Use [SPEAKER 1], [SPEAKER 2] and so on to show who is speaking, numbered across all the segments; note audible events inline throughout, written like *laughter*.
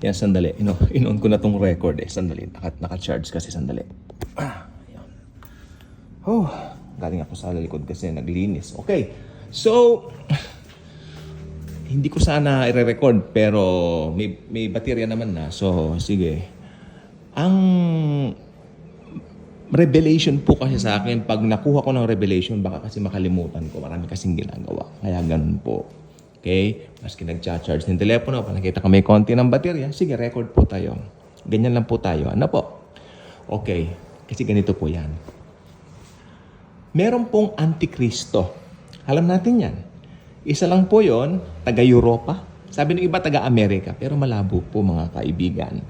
[SPEAKER 1] Yan, sandali. Ino, *laughs* in-on ko na tong record eh. Sandali. Naka, naka-charge kasi sandali. Ah, *clears throat* yan. Oh, galing ako sa likod kasi naglinis. Okay. So, *sighs* hindi ko sana i-record pero may, may baterya naman na. So, sige. Ang revelation po kasi sa akin, pag nakuha ko ng revelation, baka kasi makalimutan ko. Marami kasing ginagawa. Kaya ganun po. Okay? Maski nag-charge ng telepono, pag nakita ka may konti ng baterya, sige, record po tayo. Ganyan lang po tayo. Ano po? Okay. Kasi ganito po yan. Meron pong antikristo. Alam natin yan. Isa lang po yon taga-Europa. Sabi ng iba, taga-Amerika. Pero malabo po mga kaibigan.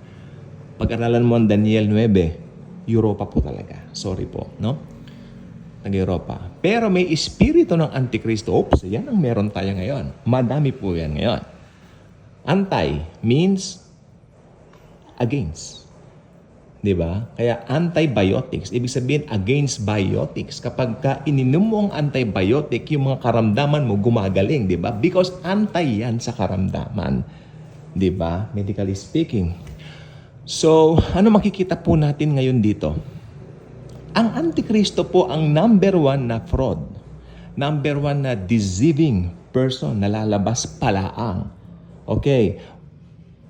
[SPEAKER 1] Pag-aralan mo ang Daniel 9, Europa po talaga. Sorry po, no? Taga-Europa. Pero may espiritu ng Antikristo. Oops, yan ang meron tayo ngayon. Madami po yan ngayon. Anti means against. Di ba? Kaya antibiotics, ibig sabihin against biotics. Kapag ka ininom mo ang antibiotic, yung mga karamdaman mo gumagaling, di ba? Because anti yan sa karamdaman. Di ba? Medically speaking. So, ano makikita po natin ngayon dito? Ang Antikristo po ang number one na fraud. Number one na deceiving person na lalabas palaang. Okay.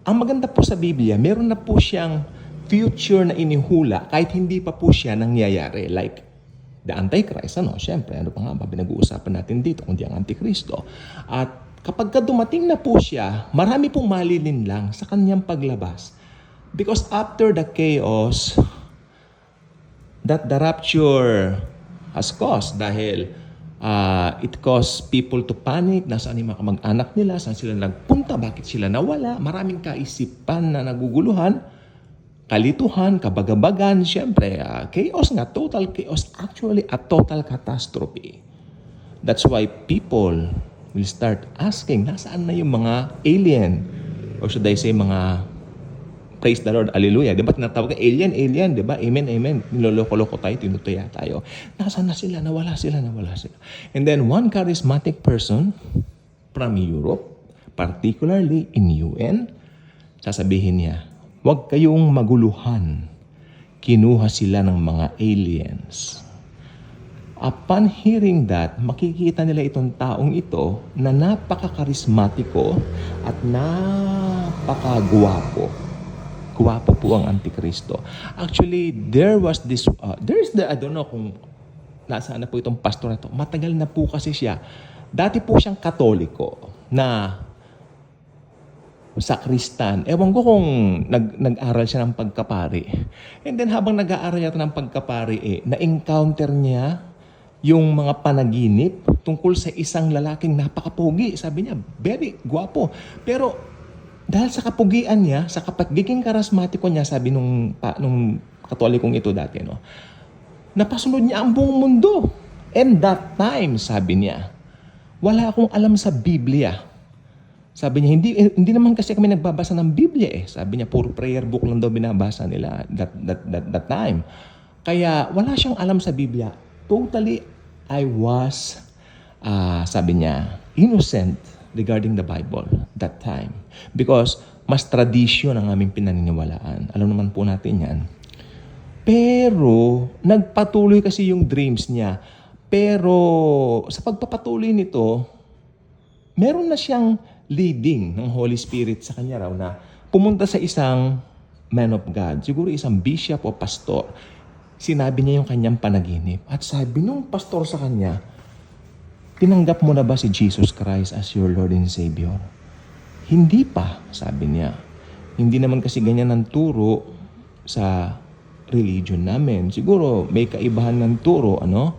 [SPEAKER 1] Ang maganda po sa Biblia, meron na po siyang future na inihula kahit hindi pa po siya nangyayari. Like the Antichrist, ano? Siyempre, ano pa nga ba pinag-uusapan natin dito kundi ang Antikristo. At kapag ka dumating na po siya, marami pong malilin lang sa kanyang paglabas. Because after the chaos, that the rapture has caused dahil uh, it caused people to panic, nasaan yung mga kamag-anak nila, saan sila nagpunta, bakit sila nawala, maraming kaisipan na naguguluhan, kalituhan, kabagabagan, syempre, uh, chaos nga, total chaos, actually a total catastrophe. That's why people will start asking, nasaan na yung mga alien? Or should I say, mga praise the Lord, hallelujah. Di ba tinatawag alien, alien, di ba? Amen, amen. Niloloko-loko tayo, tinutuya tayo. Nasaan na sila? Nawala sila, nawala sila. And then one charismatic person from Europe, particularly in UN, sasabihin niya, huwag kayong maguluhan. Kinuha sila ng mga aliens. Upon hearing that, makikita nila itong taong ito na napaka-karismatiko at napaka-guwapo. Guwapo po ang Antikristo. Actually, there was this, uh, there is the, I don't know kung nasaan na po itong pastor na ito. Matagal na po kasi siya. Dati po siyang katoliko na sakristan. Ewan ko kung nag, nag-aral siya ng pagkapari. And then habang nag-aaral yata ng pagkapari, eh, na-encounter niya yung mga panaginip tungkol sa isang lalaking napakapogi. Sabi niya, very guwapo. Pero dahil sa kapugian niya, sa kapagiging karasmatiko niya, sabi nung, pa, nung katolikong ito dati, no, napasunod niya ang buong mundo. And that time, sabi niya, wala akong alam sa Biblia. Sabi niya, hindi, hindi naman kasi kami nagbabasa ng Biblia eh. Sabi niya, puro prayer book lang daw binabasa nila that, that, that, that time. Kaya wala siyang alam sa Biblia. Totally, I was, ah, sabi niya, innocent regarding the Bible that time. Because mas tradisyon ang aming pinaniniwalaan. Alam naman po natin yan. Pero, nagpatuloy kasi yung dreams niya. Pero, sa pagpapatuloy nito, meron na siyang leading ng Holy Spirit sa kanya raw na pumunta sa isang man of God, siguro isang bishop o pastor. Sinabi niya yung kanyang panaginip. At sabi nung pastor sa kanya, tinanggap mo na ba si Jesus Christ as your Lord and Savior? Hindi pa, sabi niya. Hindi naman kasi ganyan ang turo sa religion namin. Siguro may kaibahan ng turo, ano?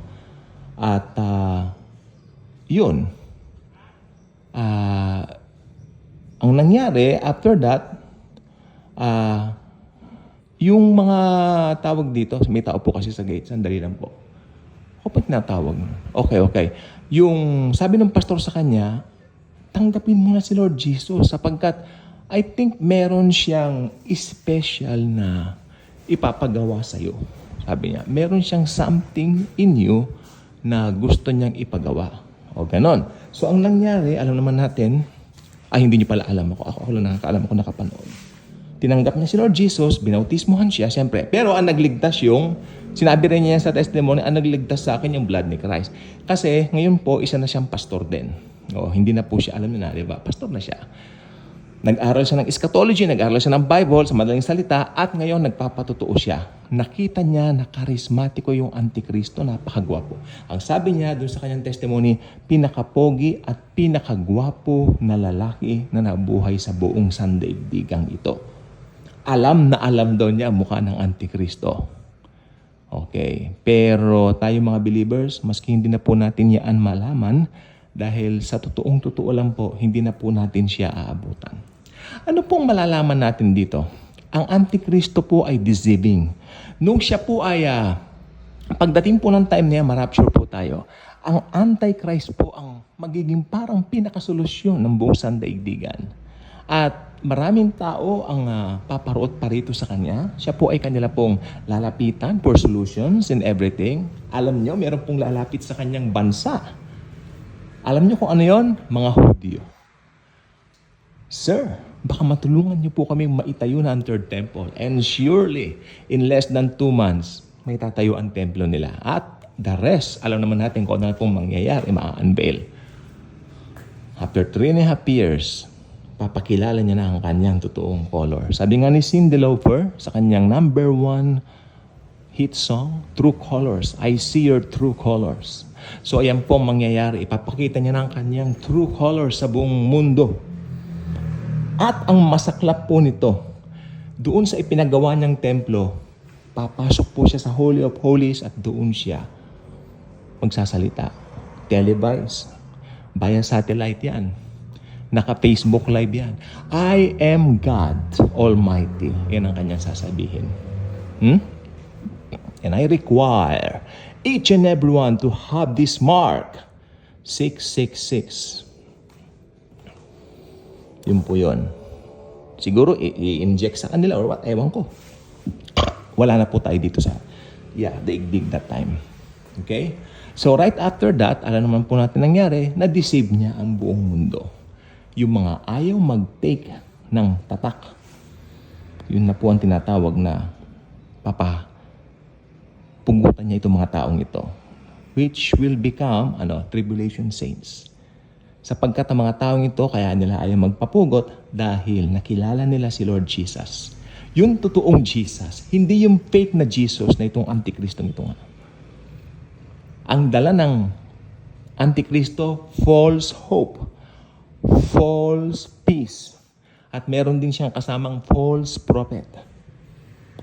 [SPEAKER 1] At ah, yun. Ah, ang nangyari after that, ah, yung mga tawag dito, may tao po kasi sa gate, sandali lang po. Ako pa tinatawag. Okay, okay. Yung sabi ng pastor sa kanya, tanggapin mo na si Lord Jesus sapagkat I think meron siyang special na ipapagawa sa iyo. Sabi niya, meron siyang something in you na gusto niyang ipagawa. O ganon. So ang nangyari, alam naman natin, ay hindi niyo pala alam ako. Ako, ako lang nakakaalam ako nakapanood. tinanggap niya si Lord Jesus, binautismohan siya, siyempre. Pero ang nagligtas yung, sinabi rin niya sa testimony, ang nagligtas sa akin yung blood ni Christ. Kasi ngayon po, isa na siyang pastor din. O, hindi na po siya, alam na, di ba? Pastor na siya. Nag-aral siya ng eschatology, nag-aral siya ng Bible sa madaling salita, at ngayon nagpapatotoo siya. Nakita niya na karismatiko yung Antikristo, napakagwapo. Ang sabi niya dun sa kanyang testimony, pinakapogi at pinakagwapo na lalaki na nabuhay sa buong sandaigdigang ito. Alam na alam daw niya ang mukha ng Antikristo. Okay. Pero tayo mga believers, maski hindi na po natin yan malaman, dahil sa totoong totoo lang po, hindi na po natin siya aabutan. Ano pong malalaman natin dito? Ang Antikristo po ay deceiving. Nung siya po ay, ah, pagdating po ng time niya, marapture po tayo. Ang Antichrist po ang magiging parang pinakasolusyon ng buong sandaigdigan. At maraming tao ang ah, paparoot pa rito sa kanya. Siya po ay kanila pong lalapitan for solutions and everything. Alam nyo, meron pong lalapit sa kanyang bansa. Alam nyo kung ano yon? Mga Hudyo. Sir, baka matulungan niyo po kami maitayo na ang third temple. And surely, in less than two months, may tatayo ang templo nila. At the rest, alam naman natin kung ano pong mangyayari, maa-unveil. After three and a half years, papakilala niya na ang kanyang totoong color. Sabi nga ni Cindy Lauper sa kanyang number one hit song, True Colors. I see your true colors. So ayan po ang mangyayari. Ipapakita niya na ang kanyang true colors sa buong mundo. At ang masaklap po nito, doon sa ipinagawa niyang templo, papasok po siya sa Holy of Holies at doon siya magsasalita. Televised. Via satellite yan. Naka-Facebook live yan. I am God Almighty. Yan ang kanyang sasabihin. Hmm? And I require each and everyone to have this mark. 666. Yun po yun. Siguro i-inject sa kanila or what, ewan ko. Wala na po tayo dito sa, yeah, daigdig that time. Okay? So right after that, alam naman po natin nangyari, na-deceive niya ang buong mundo. Yung mga ayaw mag-take ng tatak, yun na po ang tinatawag na papa pugutan niya itong mga taong ito which will become ano tribulation saints. Sapagkat ang mga taong ito kaya nila ayaw magpapugot dahil nakilala nila si Lord Jesus. Yung totoong Jesus hindi yung fake na Jesus na itong antikristo ito nga. Ang dala ng antikristo false hope false peace at meron din siyang kasamang false prophet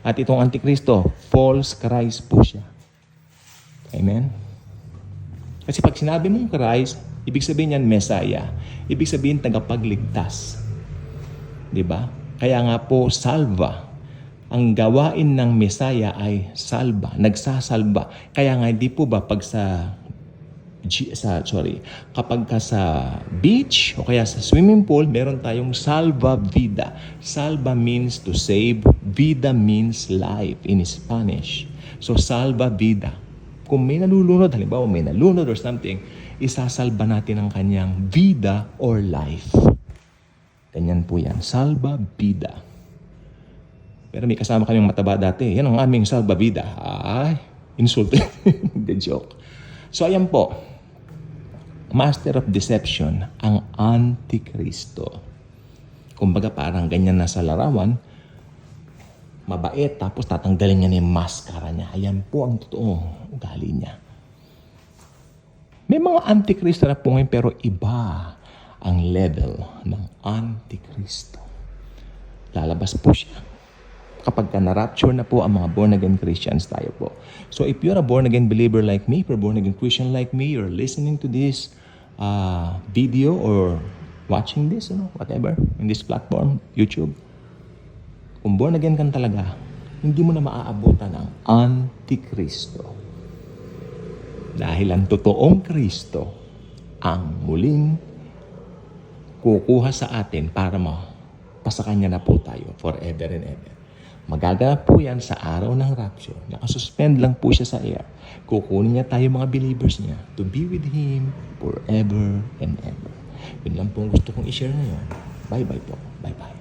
[SPEAKER 1] at itong Antikristo, false Christ po siya. Amen? Kasi pag sinabi mong Christ, ibig sabihin yan Messiah. Ibig sabihin tagapagligtas. Di ba? Kaya nga po, salva. Ang gawain ng Messiah ay salba, nagsasalba. Kaya nga hindi po ba pag sa G- sa sorry, kapag ka sa beach o kaya sa swimming pool, meron tayong salva vida. Salva means to save, vida means life in Spanish. So salva vida. Kung may nalulunod, halimbawa may nalunod or something, isasalba natin ang kanyang vida or life. Ganyan po yan. Salva vida. Pero may kasama kaming mataba dati. Yan ang aming salva vida. Ay, insult. The *laughs* joke. So ayan po, master of deception, ang Antikristo. Kumbaga parang ganyan na sa larawan, mabait, tapos tatanggalin niya na yung maskara niya. Ayan po ang totoong ugali niya. May mga Antikristo na po ngayon, pero iba ang level ng Antikristo. Lalabas po siya kapag ka na-rapture na po ang mga born-again Christians tayo po. So if you're a born-again believer like me, if you're born-again Christian like me, you're listening to this uh, video or watching this, you know, whatever, in this platform, YouTube, kung born-again ka talaga, hindi mo na maaabutan ang Antikristo. Dahil ang totoong Kristo ang muling kukuha sa atin para mapasakanya na po tayo forever and ever. Magaganap po yan sa araw ng rapture. Nakasuspend lang po siya sa air. Kukunin niya tayo mga believers niya to be with Him forever and ever. Yun lang po gusto kong i-share ngayon. Bye-bye po. Bye-bye.